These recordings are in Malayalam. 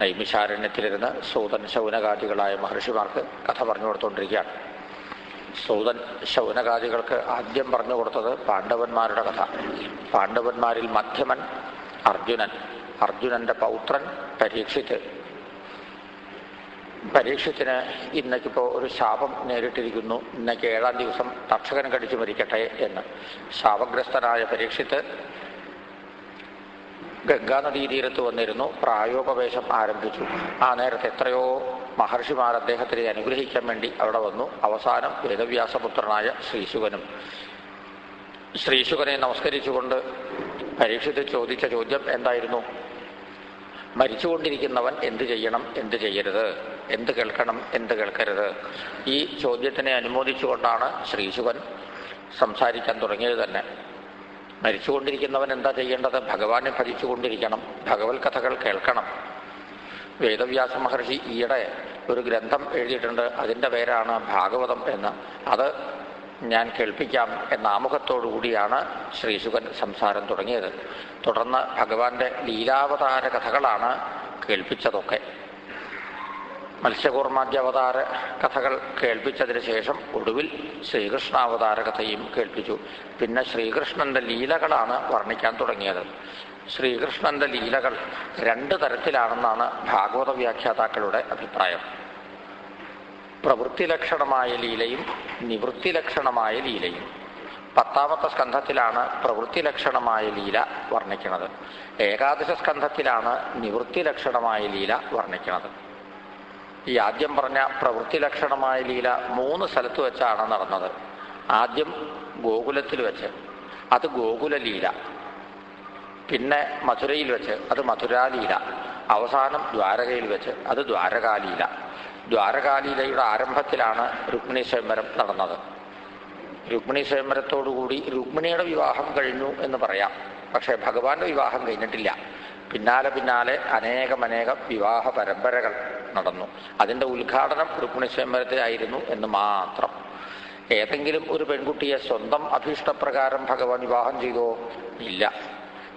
നൈമിഷാരണ്യത്തിലിരുന്ന് സൂതൻ ശൗനകാദികളായ മഹർഷിമാർക്ക് കഥ പറഞ്ഞു കൊടുത്തുകൊണ്ടിരിക്കുകയാണ് സൂതൻ ശൗനകാദികൾക്ക് ആദ്യം പറഞ്ഞു കൊടുത്തത് പാണ്ഡവന്മാരുടെ കഥ. പാണ്ഡവന്മാരിൽ മധ്യമൻ അർജുനൻ. അർജുനന്റെ പൗത്രൻ പരീക്ഷിത്ത്. പരീക്ഷത്തിന് ഇന്നക്കിപ്പോൾ ഒരു ശാപം നേരിട്ടിരിക്കുന്നു. ഇന്നേക്ക് ഏഴാം ദിവസം തക്ഷകൻ കടിച്ചു മരിക്കട്ടെ എന്ന്. ശാപഗ്രസ്തനായ പരീക്ഷിത്ത് ഗംഗാനദീതീരത്ത് വന്നിരുന്നു. പ്രായോപവേശം ആരംഭിച്ചു. ആ നേരത്തെ എത്രയോ മഹർഷിമാർ അദ്ദേഹത്തിനെ അനുഗ്രഹിക്കാൻ വേണ്ടി അവിടെ വന്നു. അവസാനം വേദവ്യാസപുത്രനായ ശ്രീശുകനും ശ്രീശുകനെ നമസ്കരിച്ചുകൊണ്ട് പരീക്ഷിച്ച് ചോദിച്ച ചോദ്യം എന്തായിരുന്നു? മരിച്ചുകൊണ്ടിരിക്കുന്നവൻ എന്ത് ചെയ്യണം എന്ത് ചെയ്യരുത്? എന്ത് കേൾക്കണം എന്ത് കേൾക്കരുത്? ഈ ചോദ്യത്തിനെ അനുമോദിച്ചുകൊണ്ടാണ് ശ്രീശുകൻ സംസാരിക്കാൻ തുടങ്ങിയത് തന്നെ. മരിച്ചുകൊണ്ടിരിക്കുന്നവൻ എന്താ ചെയ്യേണ്ടത്? ഭഗവാനെ ഭജിച്ചുകൊണ്ടിരിക്കണം. ഭഗവത് കഥകൾ കേൾക്കണം. വേദവ്യാസ മഹർഷി ഈയിടെ ഒരു ഗ്രന്ഥം എഴുതിയിട്ടുണ്ട്. അതിന്റെ പേരാണ് ഭാഗവതം എന്ന്. അത് ഞാൻ കേൾപ്പിക്കാം എന്ന ആമുഖത്തോടു കൂടിയാണ് ശ്രീശുകൻ സംസാരം തുടങ്ങിയത്. തുടർന്ന് ഭഗവാന്റെ ലീലാവതാര കഥകളാണ് കേൾപ്പിച്ചതൊക്കെ. മത്സ്യകൂർമാദ്യാവതാര കഥകൾ കേൾപ്പിച്ചതിന് ശേഷം ഒടുവിൽ ശ്രീകൃഷ്ണാവതാര കഥയും കേൾപ്പിച്ചു. പിന്നെ ശ്രീകൃഷ്ണന്റെ ലീലകളാണ് വർണിക്കാൻ തുടങ്ങിയത്. ശ്രീകൃഷ്ണന്റെ ലീലകൾ രണ്ട് തരത്തിലാണെന്നാണ് ഭാഗവത വ്യാഖ്യാതാക്കളുടെ അഭിപ്രായം. പ്രവൃത്തി ലക്ഷണമായ ലീലയും നിവൃത്തി ലക്ഷണമായ ലീലയും. പത്താമത്തെ സ്കന്ധത്തിലാണ് പ്രവൃത്തി ലക്ഷണമായ ലീല വർണിക്കുന്നത്. ഏകാദശ സ്കന്ധത്തിലാണ് നിവൃത്തി ലക്ഷണമായ ലീല വർണിക്കുന്നത്. ഈ ആദ്യം പറഞ്ഞ പ്രവൃത്തി ലക്ഷണമായ ലീല മൂന്ന് സ്ഥലത്ത് വെച്ചാണ് നടന്നത്. ആദ്യം ഗോകുലത്തിൽ വെച്ച്. അത് ഗോകുല ലീല. പിന്നെ മധുരയിൽ വെച്ച്. അത് മധുരാലീല അവസാനം ദ്വാരകയിൽ വെച്ച്. അത് ദ്വാരകാലീല ദ്വാരകാലീലയുടെ ആരംഭത്തിലാണ് രുക്മിണി സ്വയംവരം നടന്നത്. രുക്മിണി സ്വയംവരത്തോടുകൂടി രുക്മിണിയുടെ വിവാഹം കഴിഞ്ഞു എന്ന് പറയാം. പക്ഷേ ഭഗവാന്റെ വിവാഹം കഴിഞ്ഞിട്ടില്ല. പിന്നാലെ പിന്നാലെ അനേകമനേകം അനേകം വിവാഹ പരമ്പരകൾ നടന്നു. അതിന്റെ ഉദ്ഘാടനം രുക്മിണിസ്വയംവരത്തിലായിരുന്നു എന്ന് മാത്രം. ഏതെങ്കിലും ഒരു പെൺകുട്ടിയെ സ്വന്തം അഭീഷ്ടപ്രകാരം ഭഗവാൻ വിവാഹം ചെയ്തോ? ഇല്ല.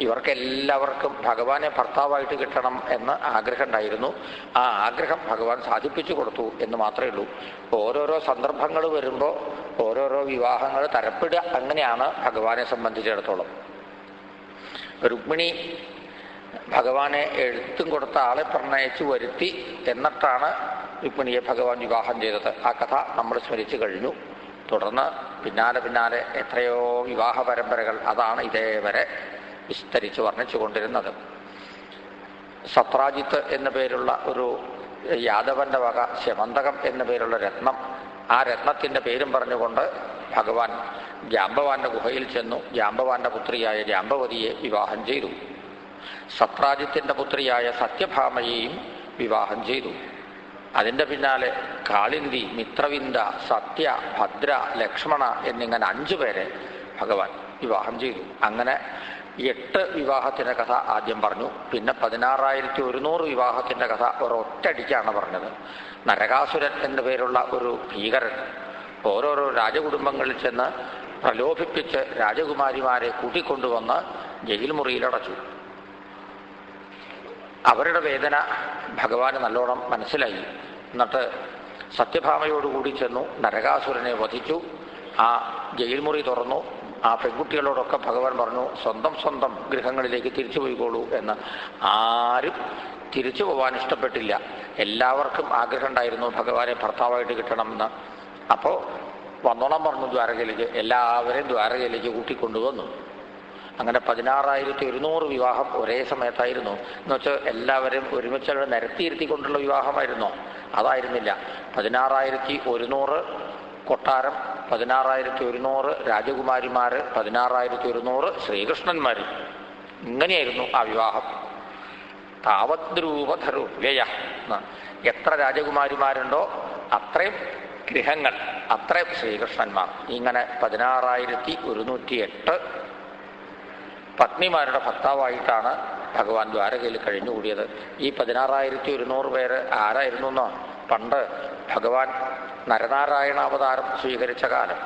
ഇവർക്കെല്ലാവർക്കും ഭഗവാനെ ഭർത്താവായിട്ട് കിട്ടണം എന്ന് ആഗ്രഹം ഉണ്ടായിരുന്നു ആ ആഗ്രഹം ഭഗവാൻ സാധിപ്പിച്ചു കൊടുത്തു എന്ന് മാത്രമേ ഉള്ളൂ. ഓരോരോ സന്ദർഭങ്ങൾ വരുമ്പോൾ ഓരോരോ വിവാഹങ്ങൾ തരപ്പെടുക അങ്ങനെയാണ് ഭഗവാനെ സംബന്ധിച്ചിടത്തോളം. രുക്മിണി ഭഗവാനെ എഴുത്തും കൊടുത്ത ആളെ പ്രണയിച്ചു വരുത്തി എന്നിട്ടാണ് രുക്മിണിയെ ഭഗവാൻ വിവാഹം ചെയ്തത്. ആ കഥ നമ്മൾ സ്മരിച്ചു കഴിഞ്ഞു. തുടർന്ന് പിന്നാലെ പിന്നാലെ എത്രയോ വിവാഹ പരമ്പരകൾ അതാണ് ഇതേവരെ വിസ്തരിച്ച് വർണിച്ചു കൊണ്ടിരുന്നത്. സത്രാജിത്ത് എന്ന പേരുള്ള ഒരു യാദവന്റെ വക ശമന്തകം എന്ന പേരുള്ള രത്നം ആ രത്നത്തിന്റെ പേരും പറഞ്ഞുകൊണ്ട് ഭഗവാൻ ജാമ്പവാന്റെ ഗുഹയിൽ ചെന്നു. ജാമ്പവാന്റെ പുത്രിയായ ജാംബവതിയെ വിവാഹം ചെയ്തു. സത്രാജിത്തിന്റെ പുത്രിയായ സത്യഭാമയെയും വിവാഹം ചെയ്തു. അതിന്റെ പിന്നാലെ കാളിന്തി മിത്രവിന്ദ സത്യ ഭദ്ര ലക്ഷ്മണ എന്നിങ്ങനെ അഞ്ചു പേരെ ഭഗവാൻ വിവാഹം ചെയ്തു. അങ്ങനെ എട്ട് വിവാഹത്തിന്റെ കഥ ആദ്യം പറഞ്ഞു. പിന്നെ പതിനാറായിരത്തി ഒരുന്നൂറ് വിവാഹത്തിന്റെ കഥ ഒരൊറ്റടിക്കാണ് പറഞ്ഞത്. നരകാസുരൻ എന്ന പേരുള്ള ഒരു ഭീകരൻ ഓരോരോ രാജകുടുംബങ്ങളിൽ ചെന്ന് പ്രലോഭിപ്പിച്ച് രാജകുമാരിമാരെ കൂട്ടിക്കൊണ്ടുവന്ന് ജയിൽ മുറിയിലടച്ചു അവരുടെ വേദന ഭഗവാന് നല്ലോണം മനസ്സിലായി. എന്നിട്ട് സത്യഭാമയോടുകൂടി ചെന്നു നരകാസുരനെ വധിച്ചു. ആ ജയിൽ മുറി തുറന്നു. ആ പെൺകുട്ടികളോടൊക്കെ ഭഗവാൻ പറഞ്ഞു സ്വന്തം സ്വന്തം ഗൃഹങ്ങളിലേക്ക് തിരിച്ചു പോയിക്കോളൂ എന്ന്. ആരും തിരിച്ചു പോകാൻ ഇഷ്ടപ്പെട്ടില്ല. എല്ലാവർക്കും ആഗ്രഹം ഉണ്ടായിരുന്നു ഭഗവാനെ ഭർത്താവായിട്ട് കിട്ടണമെന്ന് അപ്പോൾ വന്നോണം പറഞ്ഞു ദ്വാരകയിലേക്ക് എല്ലാവരെയും ദ്വാരകയിലേക്ക് കൂട്ടിക്കൊണ്ടുവന്നു. അങ്ങനെ പതിനാറായിരത്തി ഒരുന്നൂറ് വിവാഹം ഒരേ സമയത്തായിരുന്നു. എന്ന് വെച്ചാൽ എല്ലാവരും ഒരുമിച്ച് നിരത്തിയിരുത്തിക്കൊണ്ടുള്ള വിവാഹമായിരുന്നോ. അതായിരുന്നില്ല. പതിനാറായിരത്തി ഒരുന്നൂറ് കൊട്ടാരം പതിനാറായിരത്തി ഒരുന്നൂറ് രാജകുമാരിമാര് പതിനാറായിരത്തി ഒരുന്നൂറ് ശ്രീകൃഷ്ണന്മാർ ഇങ്ങനെയായിരുന്നു ആ വിവാഹം. താവദ്രൂപധരു വ്യയ. എത്ര രാജകുമാരിമാരുണ്ടോ അത്രയും ഗൃഹങ്ങൾ അത്രയും ശ്രീകൃഷ്ണന്മാർ. ഇങ്ങനെ പതിനാറായിരത്തി ഒരുന്നൂറ്റി എട്ട് പത്നിമാരുടെ ഭർത്താവായിട്ടാണ് ഭഗവാൻ ദ്വാരകയിൽ കഴിഞ്ഞുകൂടിയത്. ഈ പതിനാറായിരത്തി ഒരുന്നൂറ് പേര് ആരായിരുന്നു എന്നോ പണ്ട് ഭഗവാൻ നരനാരായണാവതാരം സ്വീകരിച്ച കാലം.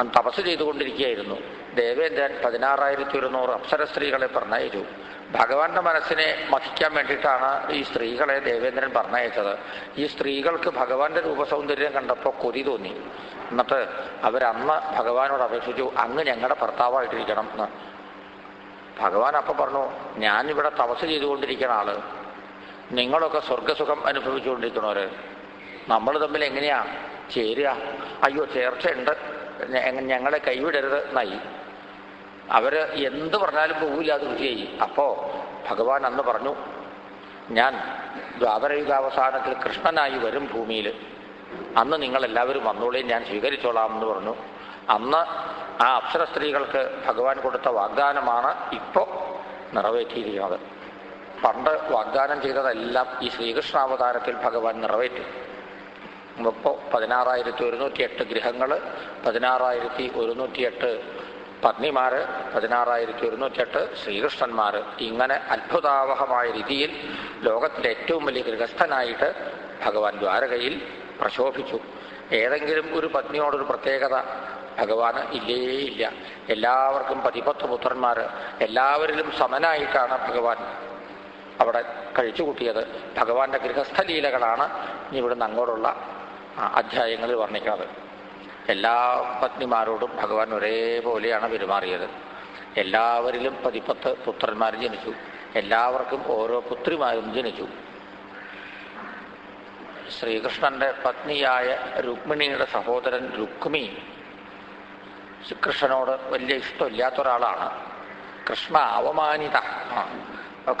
അന്ന് തപസ് ചെയ്തുകൊണ്ടിരിക്കുകയായിരുന്നു. ദേവേന്ദ്രൻ പതിനാറായിരത്തി ഒരുന്നൂറ് അപ്സര സ്ത്രീകളെ പറഞ്ഞയച്ചു. ഭഗവാന്റെ മനസ്സിനെ മഹിക്കാൻ വേണ്ടിയിട്ടാണ് ഈ സ്ത്രീകളെ ദേവേന്ദ്രൻ പറഞ്ഞയച്ചത്. ഈ സ്ത്രീകൾക്ക് ഭഗവാന്റെ രൂപസൗന്ദര്യം കണ്ടപ്പോൾ കൊതി തോന്നി. എന്നിട്ട് അവരന്ന് ഭഗവാനോട് അപേക്ഷിച്ചു അങ്ങ് ഞങ്ങളുടെ ഭർത്താവായിട്ടിരിക്കണം എന്ന് ഭഗവാൻ അപ്പം പറഞ്ഞു ഞാനിവിടെ തപസ് ചെയ്തുകൊണ്ടിരിക്കുന്ന ആൾ. നിങ്ങളൊക്കെ സ്വർഗസുഖം അനുഭവിച്ചുകൊണ്ടിരിക്കണവര് നമ്മൾ തമ്മിൽ എങ്ങനെയാ? ചേരുക. അയ്യോ ചേർച്ചയുണ്ട്. ഞങ്ങളെ കൈവിടരുത്. എന്നായി അവർ എന്ത് പറഞ്ഞാലും പോവില്ല അത് വിജയി അപ്പോ ഭഗവാൻ അന്ന് പറഞ്ഞു ഞാൻ ദ്വാപരയുഗാവസാനത്തിൽ കൃഷ്ണനായി വരും ഭൂമിയിൽ അന്ന് നിങ്ങളെല്ലാവരും വന്നോളേ ഞാൻ സ്വീകരിച്ചോളാം എന്ന് പറഞ്ഞു. അന്ന് ആ അപ്സര സ്ത്രീകൾക്ക് ഭഗവാൻ കൊടുത്ത വാഗ്ദാനമാണ് ഇപ്പോൾ നിറവേറ്റിയിരിക്കുന്നത്. പണ്ട് വാഗ്ദാനം ചെയ്തതെല്ലാം ഈ ശ്രീകൃഷ്ണാവതാരത്തിൽ ഭഗവാൻ നിറവേറ്റി. ഇപ്പോൾ പതിനാറായിരത്തി ഒരുന്നൂറ്റി എട്ട് ഗൃഹങ്ങൾ പതിനാറായിരത്തി ഒരുന്നൂറ്റി എട്ട് പത്നിമാര് പതിനാറായിരത്തി ഒരുന്നൂറ്റിയെട്ട് ശ്രീകൃഷ്ണന്മാര്. ഇങ്ങനെ അത്ഭുതാവഹമായ രീതിയിൽ ലോകത്തിലെ ഏറ്റവും വലിയ ഗൃഹസ്ഥനായിട്ട് ഭഗവാൻ ദ്വാരകയിൽ പ്രശോഭിച്ചു. ഏതെങ്കിലും ഒരു പത്നിയോടൊരു പ്രത്യേകത ഭഗവാന് ഇല്ലേ ഇല്ല എല്ലാവർക്കും പതിപത്ത് പുത്രന്മാർ എല്ലാവരിലും സമനായിട്ടാണ് ഭഗവാൻ അവിടെ കഴിച്ചുകൂട്ടിയത് ഭഗവാന്റെ ഗൃഹസ്ഥലീലകളാണ് ഇവിടുന്ന് അങ്ങോട്ടുള്ള അധ്യായങ്ങളിൽ വർണിക്കുന്നത്. എല്ലാ പത്നിമാരോടും ഭഗവാൻ ഒരേപോലെയാണ് പെരുമാറിയത്. എല്ലാവരിലും പതിപ്പത്ത് പുത്രന്മാർ ജനിച്ചു. എല്ലാവർക്കും ഓരോ പുത്രിമാരും ജനിച്ചു. ശ്രീകൃഷ്ണന്റെ പത്നിയായ രുക്മിണിയുടെ സഹോദരൻ രുക്മി കൃഷ്ണനോട് വലിയ ഇഷ്ടമില്ലാത്ത ഒരാളാണ് കൃഷ്ണ അവമാനിത.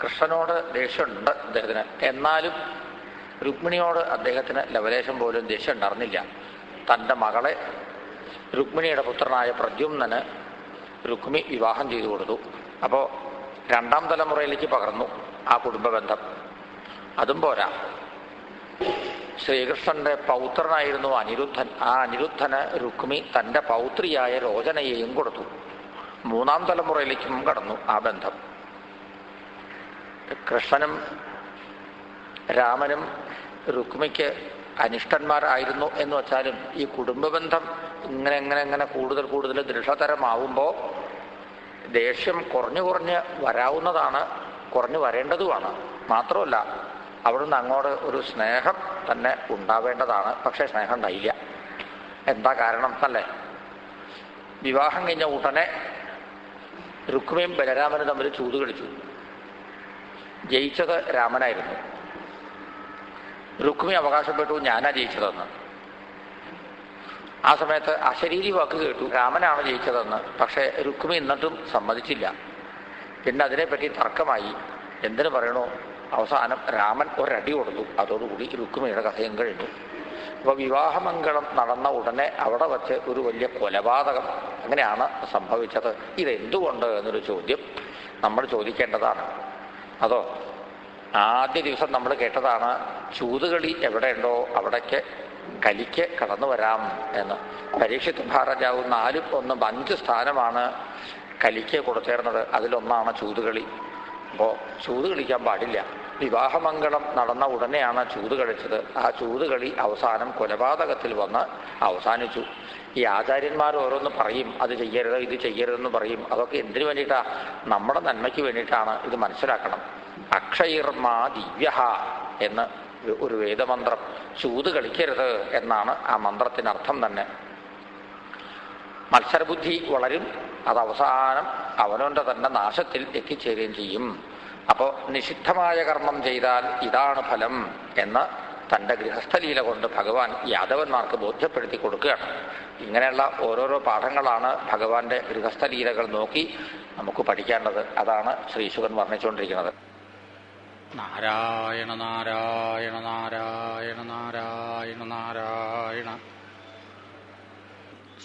കൃഷ്ണനോട് ദേഷ്യമുണ്ട് അദ്ദേഹത്തിന്. എന്നാലും രുക്മിണിയോട് അദ്ദേഹത്തിന് ലവലേശം പോലും ദേഷ്യം ഉണ്ടായിരുന്നില്ല തന്റെ മകളെ രുക്മിണിയുടെ പുത്രനായ പ്രദ്യുമ്നന് രുക്മി വിവാഹം ചെയ്തു കൊടുത്തു. അപ്പോൾ രണ്ടാം തലമുറയിലേക്ക് പകർന്നു ആ കുടുംബ ബന്ധം അതും പോരാ. ശ്രീകൃഷ്ണന്റെ പൗത്രനായിരുന്നു അനിരുദ്ധൻ. ആ അനിരുദ്ധന് രുക്മി തന്റെ പൗത്രിയായ രോചനയെയും കൊടുത്തു. മൂന്നാം തലമുറയിലേക്കും കടന്നു ആ ബന്ധം. കൃഷ്ണനും രാമനും രുക്മിക്ക് അനിഷ്ടന്മാരായിരുന്നു എന്ന് വെച്ചാലും ഈ കുടുംബ ബന്ധം ഇങ്ങനെ ഇങ്ങനെ ഇങ്ങനെ കൂടുതൽ കൂടുതൽ ദൃഢതരമാവുമ്പോൾ ദേഷ്യം കുറഞ്ഞു കുറഞ്ഞ് വരാവുന്നതാണ് കുറഞ്ഞു വരേണ്ടതുമാണ്. മാത്രമല്ല അവിടുന്ന് അങ്ങോട്ട് ഒരു സ്നേഹം തന്നെ ഉണ്ടാവേണ്ടതാണ്. പക്ഷെ സ്നേഹം ഉണ്ടായില്ല. എന്താ കാരണം അല്ലേ വിവാഹം കഴിഞ്ഞ ഉടനെ രുക്മയും ബലരാമനും തമ്മിൽ ചൂത് കളിച്ചു. ജയിച്ചത് രാമനായിരുന്നു. രുക്മി അവകാശപ്പെട്ടു ഞാനാ ജയിച്ചതെന്ന്. ആ സമയത്ത് അശരീരി വാക്ക് കേട്ടു രാമനാണ് ജയിച്ചതെന്ന്. പക്ഷെ രുക്മി എന്നിട്ടും സമ്മതിച്ചില്ല. പിന്നെ അതിനെപ്പറ്റി തർക്കമായി. എന്തിനു പറയണു? അവസാനം രാമൻ ഒരടി കൊടുത്തു. അതോടുകൂടി രുക്മിണിയുടെ കഥയും കഴിഞ്ഞു. അപ്പോൾ വിവാഹമംഗളം നടന്ന ഉടനെ അവിടെ വച്ച് ഒരു വലിയ കൊലപാതകം അങ്ങനെയാണ് സംഭവിച്ചത്. ഇതെന്തുകൊണ്ട് എന്നൊരു ചോദ്യം നമ്മൾ ചോദിക്കേണ്ടതാണ്. അതോ ആദ്യ ദിവസം നമ്മൾ കേട്ടതാണ് ചൂതുകളി എവിടെയുണ്ടോ അവിടേക്ക് കലിക്ക് കടന്നു വരാം എന്ന്. പരീക്ഷിത് മഹാരാജാവ് നാലും ഒന്നും അഞ്ച് സ്ഥാനമാണ് കലിക്ക് കൊടുത്തേർന്നത്. അതിലൊന്നാണ് ചൂതുകളി. അപ്പോൾ ചൂത് കളിക്കാൻ പാടില്ല. വിവാഹമംഗളം നടന്ന ഉടനെയാണ് ചൂത് കളിച്ചത്. ആ ചൂത് കളി അവസാനം കൊലപാതകത്തിൽ വന്ന് അവസാനിച്ചു. ഈ ആചാര്യന്മാർ ഓരോന്ന് പറയും അത് ചെയ്യരുത് ഇത് ചെയ്യരുതെന്ന് പറയും. അതൊക്കെ എന്തിനു വേണ്ടിയിട്ടാണ് നമ്മുടെ നന്മയ്ക്ക് വേണ്ടിയിട്ടാണ് ഇത് മനസ്സിലാക്കണം. അക്ഷയർമാ ദിവ്യ എന്ന് ഒരു വേദമന്ത്രം ചൂത് കളിക്കരുത് എന്നാണ് ആ മന്ത്രത്തിനർത്ഥം തന്നെ. മത്സരബുദ്ധി വളരും അത് അവസാനം അവനോന്റെ തന്നെ നാശത്തിൽ എത്തിച്ചേരുകയും ചെയ്യും. അപ്പോൾ നിഷിദ്ധമായ കർമ്മം ചെയ്താൽ ഇതാണ് ഫലം എന്ന് തന്റെ ഗൃഹസ്ഥലീല കൊണ്ട് ഭഗവാൻ യാദവന്മാർക്ക് ബോധ്യപ്പെടുത്തി കൊടുക്കുകയാണ്. ഇങ്ങനെയുള്ള ഓരോരോ പാഠങ്ങളാണ് ഭഗവാന്റെ ഗൃഹസ്ഥലീലകൾ നോക്കി നമുക്ക് പഠിക്കേണ്ടത്. അതാണ് ശ്രീശുഖൻ വർണിച്ചുകൊണ്ടിരിക്കുന്നത്. നാരായണ നാരായണ നാരായണ നാരായണ നാരായണ